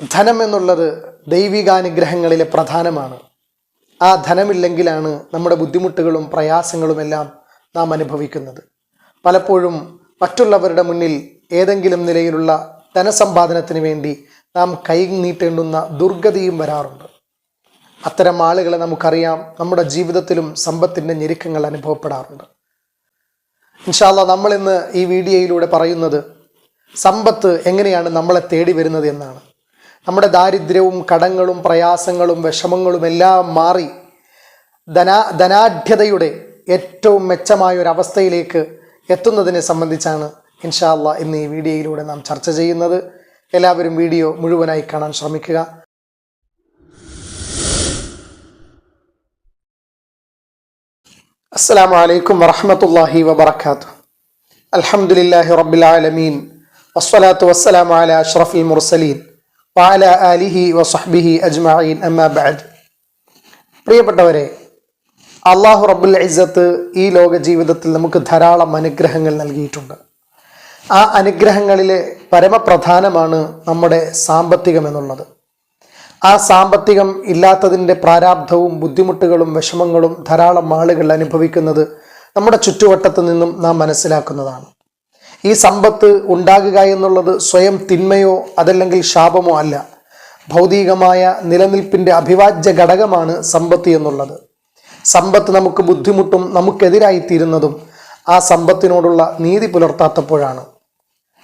ധനം എന്നുള്ളത് ദൈവികാനുഗ്രഹങ്ങളിലെ പ്രധാനമാണ്. ആ ധനമില്ലെങ്കിലാണ് നമ്മുടെ ബുദ്ധിമുട്ടുകളും പ്രയാസങ്ങളുമെല്ലാം നാം അനുഭവിക്കുന്നത്. പലപ്പോഴും മറ്റുള്ളവരുടെ മുന്നിൽ ഏതെങ്കിലും നിലയിലുള്ള ധനസമ്പാദനത്തിന് വേണ്ടി നാം കൈ നീട്ടേണ്ടുന്ന ദുർഗതിയും വരാറുണ്ട്. അത്തരം ആളുകളെ നമുക്കറിയാം നമ്മുടെ ജീവിതത്തിലും സമ്പത്തിന്റെ ഞെരുക്കങ്ങൾ അനുഭവപ്പെടാറുണ്ട്. ഇൻഷാല്ല നമ്മൾ ഇന്ന് ഈ വീഡിയോയിലൂടെ പറയുന്നത് സമ്പത്ത് എങ്ങനെയാണ് നമ്മളെ തേടി വരുന്നത് എന്നാണ്. നമ്മുടെ ദാരിദ്ര്യവും കടങ്ങളും പ്രയാസങ്ങളും വിഷമങ്ങളും എല്ലാം മാറി ധനാ ധനാഢ്യതയുടെ ഏറ്റവും മെച്ചമായ ഒരു അവസ്ഥയിലേക്ക് എത്തുന്നതിനെ സംബന്ധിച്ചാണ് ഇൻഷാല്ല ഇന്ന് ഈ വീഡിയോയിലൂടെ നാം ചർച്ച ചെയ്യുന്നത്. എല്ലാവരും വീഡിയോ മുഴുവനായി കാണാൻ ശ്രമിക്കുക. അസ്സാം വലൈക്കും വറഹമത്തല്ലാഹി വബർക്കാത്തു അലഹമുല്ലാഹി റബ്ബിൽ ആലമീൻ. വസ്സലാത്തു വസ്സലാം അല അഷ്റഫിൽ മുർസലീൻ. വാല അലിഹി വസഹ്ബിഹി അജ്മഈൻ. അമ്മ ബഅദ്. പ്രിയപ്പെട്ടവരെ അള്ളാഹു റബ്ബുൽ ഇസ്സത്ത് ഈ ലോക ജീവിതത്തിൽ നമുക്ക് ധാരാളം അനുഗ്രഹങ്ങൾ നൽകിയിട്ടുണ്ട്. ആ അനുഗ്രഹങ്ങളിൽ പരമപ്രധാനമാണ് നമ്മുടെ സാമ്പത്തികം എന്നുള്ളത്. ആ സാമ്പത്തികം ഇല്ലാത്തതിന്റെ പ്രാരാബ്ധവും ബുദ്ധിമുട്ടുകളും വിഷമങ്ങളും ധാരാളം ആളുകൾ അനുഭവിക്കുന്നത് നമ്മുടെ ചുറ്റുവട്ടത്തു നിന്നും നാം മനസ്സിലാക്കുന്നതാണ്. ഈ സമ്പത്ത് ഉണ്ടാകുക എന്നുള്ളത് സ്വയം തിന്മയോ അതല്ലെങ്കിൽ ശാപമോ അല്ല. ഭൗതികമായ നിലനിൽപ്പിന്റെ അഭിവാജ്യ ഘടകമാണ് സമ്പത്ത് എന്നുള്ളത്. സമ്പത്ത് നമുക്ക് ബുദ്ധിമുട്ടും നമുക്കെതിരായിത്തീരുന്നതും ആ സമ്പത്തിനോടുള്ള നീതി പുലർത്താത്തപ്പോഴാണ്.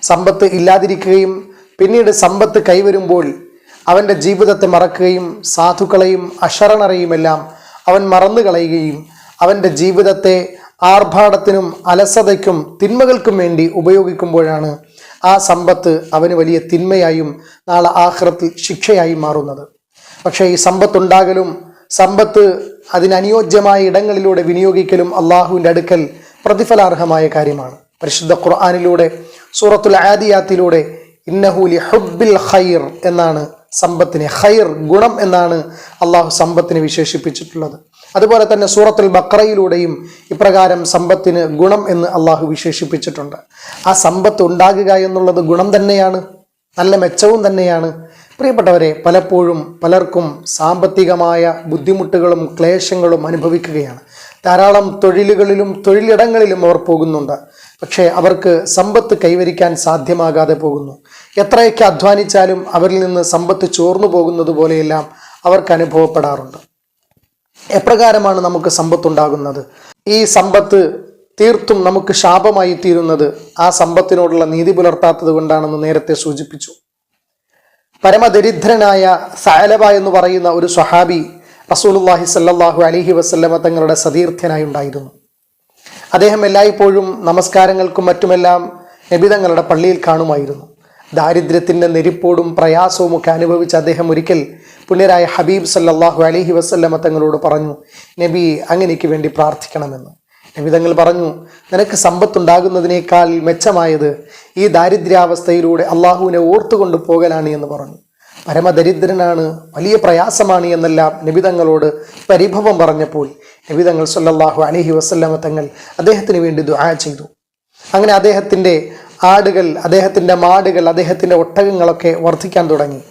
സമ്പത്ത് ഇല്ലാതിരിക്കുകയും പിന്നീട് സമ്പത്ത് കൈവരുമ്പോൾ അവന്റെ ജീവിതത്തെ മറക്കുകയും സാധുക്കളെയും അശരണരെയുമെല്ലാം അവൻ മറന്നു കളയുകയും അവന്റെ ജീവിതത്തെ ആർഭാടത്തിനും അലസതയ്ക്കും തിന്മകൾക്കും വേണ്ടി ഉപയോഗിക്കുമ്പോഴാണ് ആ സമ്പത്ത് അവന് വലിയ തിന്മയായും നാളെ ആഹ്റത്തിൽ ശിക്ഷയായും മാറുന്നത്. പക്ഷേ ഈ സമ്പത്തുണ്ടാകലും സമ്പത്ത് അതിനനുയോജ്യമായ ഇടങ്ങളിലൂടെ വിനിയോഗിക്കലും അള്ളാഹുവിന്റെ അടുക്കൽ പ്രതിഫലാർഹമായ കാര്യമാണ്. പരിശുദ്ധ ഖുർആാനിലൂടെ സൂറത്തുൽ ആദിയാത്തിലൂടെ ഇന്നഹൂലി ഹുബിൽ ഖൈർ എന്നാണ് സമ്പത്തിനെ. ഖൈർ ഗുണം എന്നാണ് അള്ളാഹു സമ്പത്തിനെ വിശേഷിപ്പിച്ചിട്ടുള്ളത്. അതുപോലെ തന്നെ സൂറത്തുൽ ബക്രയിലൂടെയും ഇപ്രകാരം സമ്പത്തിന് ഗുണം എന്ന് അള്ളാഹു വിശേഷിപ്പിച്ചിട്ടുണ്ട്. ആ സമ്പത്ത് ഉണ്ടാകുക എന്നുള്ളത് ഗുണം തന്നെയാണ് നല്ല മെച്ചവും തന്നെയാണ്. പ്രിയപ്പെട്ടവരെ പലപ്പോഴും പലർക്കും സാമ്പത്തികമായ ബുദ്ധിമുട്ടുകളും ക്ലേശങ്ങളും അനുഭവിക്കുകയാണ്. ധാരാളം തൊഴിലുകളിലും തൊഴിലിടങ്ങളിലും അവർ പോകുന്നുണ്ട്. പക്ഷേ അവർക്ക് സമ്പത്ത് കൈവരിക്കാൻ സാധ്യമാകാതെ പോകുന്നു. എത്രയൊക്കെ അധ്വാനിച്ചാലും അവരിൽ നിന്ന് സമ്പത്ത് ചോർന്നു പോകുന്നത് പോലെയെല്ലാം അവർക്ക് അനുഭവപ്പെടാറുണ്ട്. എപ്രകാരമാണ് നമുക്ക് സമ്പത്ത് സമ്പത്തുണ്ടാകുന്നത്? ഈ സമ്പത്ത് തീർത്തും നമുക്ക് ശാപമായി തീരുന്നത് ആ സമ്പത്തിനോടുള്ള നീതി പുലർത്താത്തത് കൊണ്ടാണെന്ന് നേരത്തെ സൂചിപ്പിച്ചു. പരമദരിദ്രനായ സാലബ എന്ന് പറയുന്ന ഒരു സ്വഹാബി റസൂലുല്ലാഹി സല്ലാഹു അലിഹി വസ്ല്ലമ തങ്ങളുടെ സതീർത്ഥ്യനായി ഉണ്ടായിരുന്നു. അദ്ദേഹം എല്ലായ്പ്പോഴും നമസ്കാരങ്ങൾക്കും മറ്റുമെല്ലാം നബിതങ്ങളുടെ പള്ളിയിൽ കാണുമായിരുന്നു. ദാരിദ്ര്യത്തിന്റെ നെരിപ്പോടും പ്രയാസവും ഒക്കെ അനുഭവിച്ച അദ്ദേഹം ഒരിക്കൽ പുണ്യരായ ഹബീബ് സല്ലാഹു അലഹി വസ്ല്ലമ തങ്ങളോട് പറഞ്ഞു നബി അങ്ങനെക്ക് വേണ്ടി പ്രാർത്ഥിക്കണമെന്ന്. നബി തങ്ങൾ പറഞ്ഞു നിനക്ക് സമ്പത്തുണ്ടാകുന്നതിനേക്കാൾ മെച്ചമായത് ഈ ദാരിദ്ര്യാവസ്ഥയിലൂടെ അള്ളാഹുവിനെ ഓർത്തുകൊണ്ട് പോകലാണ് എന്ന് പറഞ്ഞു. പരമദരിദ്രനാണ് വലിയ പ്രയാസമാണ് എന്നെല്ലാം നബിതങ്ങളോട് പരിഭവം പറഞ്ഞപ്പോൾ നബിതങ്ങൾ സല്ലാഹു അലഹി വസ്ല്ലാമ തങ്ങൾ അദ്ദേഹത്തിന് വേണ്ടി ദുആ ചെയ്തു. അങ്ങനെ അദ്ദേഹത്തിന്റെ ആടുകൾ അദ്ദേഹത്തിന്റെ മാടുകൾ അദ്ദേഹത്തിന്റെ ഒട്ടകങ്ങളൊക്കെ വർദ്ധിക്കാൻ തുടങ്ങി.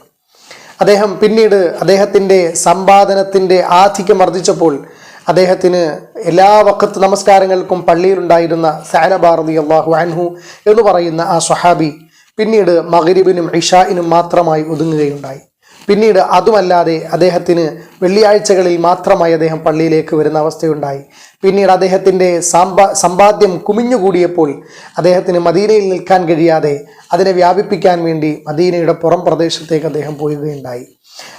അദ്ദേഹം പിന്നീട് അദ്ദേഹത്തിന്റെ സമ്പാദനത്തിന്റെ ആധിക്യം വർദ്ധിച്ചപ്പോൾ അദ്ദേഹത്തിന് എല്ലാ വക്കത്ത് നമസ്കാരങ്ങൾക്കും പള്ളിയിലുണ്ടായിരുന്ന സാലബാറതി അള്ളാഹു അൻഹു എന്ന് പറയുന്ന ആ സ്വഹാബി പിന്നീട് മകരിബിനും ഇഷായിനും മാത്രമായി ഒതുങ്ങുകയുണ്ടായി. പിന്നീട് അതുമല്ലാതെ അദ്ദേഹത്തിന് വെള്ളിയാഴ്ചകളിൽ മാത്രമായി അദ്ദേഹം പള്ളിയിലേക്ക് വരുന്ന അവസ്ഥയുണ്ടായി. പിന്നീട് അദ്ദേഹത്തിന്റെ സാമ്പാ സമ്പാദ്യം കുമിഞ്ഞുകൂടിയപ്പോൾ അദ്ദേഹത്തിന് മദീനയിൽ നിൽക്കാൻ കഴിയാതെ അതിനെ വ്യാപിപ്പിക്കാൻ വേണ്ടി മദീനയുടെ പുറം പ്രദേശത്തേക്ക് അദ്ദേഹം പോവുകയുണ്ടായി.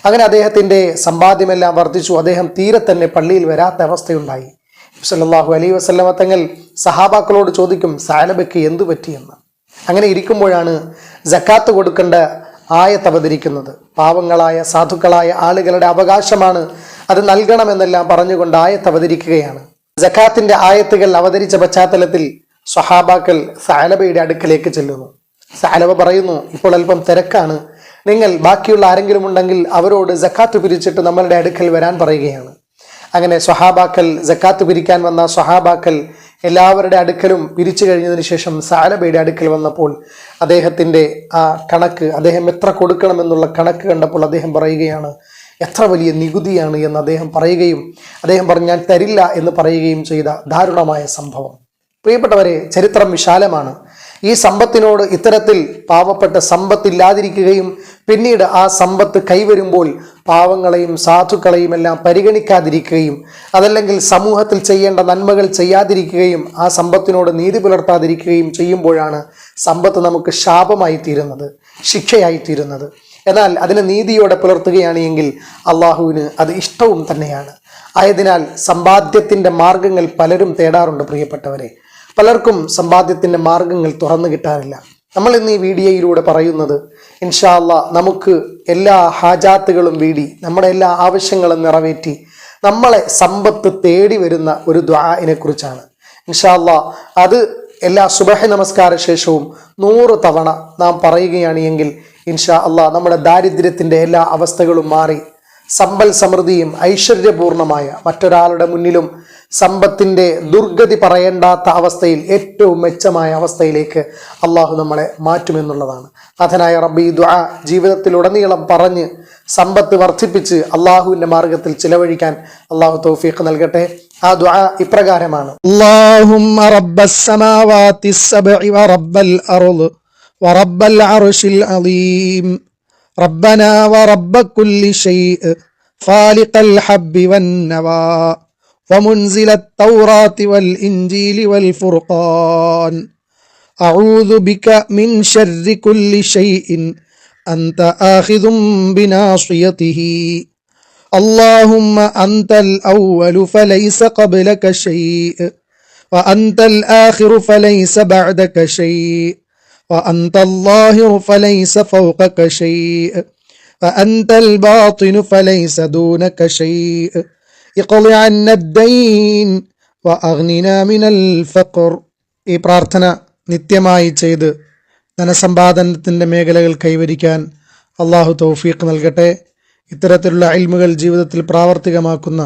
അങ്ങനെ അദ്ദേഹത്തിന്റെ സമ്പാദ്യമെല്ലാം വർദ്ധിച്ചു. അദ്ദേഹം തീരെ തന്നെ പള്ളിയിൽ വരാത്ത അവസ്ഥയുണ്ടായി. സല്ലാഹു അലൈ വസ്ലമ തങ്ങൾ സഹാബാക്കളോട് ചോദിക്കും സാലബയ്ക്ക് എന്തു പറ്റിയെന്ന്? അങ്ങനെ ഇരിക്കുമ്പോഴാണ് ജക്കാത്ത് കൊടുക്കേണ്ട ആയത്ത് അവതരിക്കുന്നത്. പാവങ്ങളായ സാധുക്കളായ ആളുകളുടെ അവകാശമാണ് അത് നൽകണമെന്നെല്ലാം പറഞ്ഞുകൊണ്ട് ആയത്ത് അവതരിക്കുകയാണ്. ജക്കാത്തിന്റെ ആയത്തുകൾ അവതരിച്ച പശ്ചാത്തലത്തിൽ സ്വഹാബാക്കൾ സാലബയുടെ അടുക്കലേക്ക് ചെല്ലുന്നു. സാലബ പറയുന്നു ഇപ്പോൾ അല്പം തിരക്കാണ്. നിങ്ങൾ ബാക്കിയുള്ള ആരെങ്കിലും ഉണ്ടെങ്കിൽ അവരോട് ജക്കാത്ത് പിരിച്ചിട്ട് നമ്മളുടെ അടുക്കൽ വരാൻ പറയുകയാണ്. അങ്ങനെ സ്വഹാബാക്കൽ ജക്കാത്ത് പിരിക്കാൻ വന്ന സ്വഹാബാക്കൽ എല്ലാവരുടെ അടുക്കലും പിരിച്ചു കഴിഞ്ഞതിന് ശേഷം സാലബയുടെ അടുക്കൽ വന്നപ്പോൾ അദ്ദേഹത്തിന്റെ ആ കണക്ക് അദ്ദേഹം എത്ര കൊടുക്കണമെന്നുള്ള കണക്ക് കണ്ടപ്പോൾ അദ്ദേഹം പറയുകയാണ് എത്ര വലിയ നികുതിയാണ് എന്ന് അദ്ദേഹം പറയുകയും അദ്ദേഹം പറഞ്ഞു ഞാൻ തരില്ല എന്ന് പറയുകയും ചെയ്ത ദാരുണമായ സംഭവം. പ്രിയപ്പെട്ടവരെ ചരിത്രം വിശാലമാണ്. ഈ സമ്പത്തിനോട് ഇത്തരത്തിൽ പാവപ്പെട്ട സമ്പത്തില്ലാതിരിക്കുകയും പിന്നീട് ആ സമ്പത്ത് കൈവരുമ്പോൾ പാവങ്ങളെയും സാധുക്കളെയും എല്ലാം പരിഗണിക്കാതിരിക്കുകയും അതല്ലെങ്കിൽ സമൂഹത്തിൽ ചെയ്യേണ്ട നന്മകൾ ചെയ്യാതിരിക്കുകയും ആ സമ്പത്തിനോട് നീതി പുലർത്താതിരിക്കുകയും ചെയ്യുമ്പോഴാണ് സമ്പത്ത് നമുക്ക് ശാപമായി തീരുന്നത് ശിക്ഷയായി തീരുന്നത് എന്നാൽ അതിനെ നീതിയോടെ പുലർത്തുകയാണ് എങ്കിൽ അള്ളാഹുവിന് അത് ഇഷ്ടവും തന്നെയാണ്. ആയതിനാൽ സമ്പാദ്യത്തിന്റെ മാർഗങ്ങൾ പലരും തേടാറുണ്ട് പ്രിയപ്പെട്ടവരെ. പലർക്കും സമ്പാദ്യത്തിന്റെ മാർഗങ്ങൾ തുറന്നു കിട്ടാറില്ല നമ്മൾ ഇന്ന് ഈ വീഡിയോയിലൂടെ പറയുന്നത് ഇൻഷാല്ല നമുക്ക് എല്ലാ ഹാജാത്തുകളും വീടി നമ്മുടെ എല്ലാ ആവശ്യങ്ങളും നിറവേറ്റി നമ്മളെ സമ്പത്ത് തേടി വരുന്ന ഒരു ദ്വാനെ കുറിച്ചാണ്. ഇൻഷാല്ല അത് എല്ലാ സുബഹ നമസ്കാര ശേഷവും നൂറ് തവണ നാം പറയുകയാണ് എങ്കിൽ ഇൻഷാ അള്ളാ നമ്മുടെ ദാരിദ്ര്യത്തിന്റെ എല്ലാ അവസ്ഥകളും മാറി സമ്പൽ സമൃദ്ധിയും ഐശ്വര്യപൂർണമായ മറ്റൊരാളുടെ മുന്നിലും സമ്പത്തിന്റെ ദുർഗതി പറയേണ്ടാത്ത അവസ്ഥയിൽ ഏറ്റവും മെച്ചമായ അവസ്ഥയിലേക്ക് അള്ളാഹു നമ്മളെ മാറ്റുമെന്നുള്ളതാണ്. നാഥനായ റബ്ബി ദ്വാ ജീവിതത്തിലുടനീളം പറഞ്ഞ് സമ്പത്ത് വർദ്ധിപ്പിച്ച് അള്ളാഹുവിന്റെ മാർഗത്തിൽ ചിലവഴിക്കാൻ അള്ളാഹു തൗഫീഖ് നൽകട്ടെ. ആ ദ്വാ ഇപ്രകാരമാണ്. അള്ളാഹുമ്മ റബ്ബസ് സമാവാത്തി അർൾ അർശിൽ അലീം ربنا ورب كل شيء خالق الحب والنوى ومنزل التوراة والإنجيل والفرقان. أعوذ بك من شر كل شيء أنت آخذ بناصيته. اللهم أنت الأول فليس قبلك شيء وأنت الآخر فليس بعدك شيء. وأنت الظاهر فليس فوقك شيء وأنت الباطن فليس دونك شيء اقض عنا الدين وأغننا من الفقر ഈ പ്രാർത്ഥന നിത്യമായി ചെയ്ത് ധനസമ്പാദനത്തിൻ്റെ മേഖലകൾ കൈവരിക്കാൻ അള്ളാഹു തൗഫീഖ് നൽകട്ടെ ഇത്തരത്തിലുള്ള അൽമുകൾ ജീവിതത്തിൽ പ്രാവർത്തികമാക്കുന്ന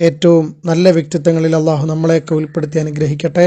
ഏറ്റവും നല്ല വ്യക്തിത്വങ്ങളിൽ അള്ളാഹു നമ്മളെയൊക്കെ ഉൾപ്പെടുത്തി അനുഗ്രഹിക്കട്ടെ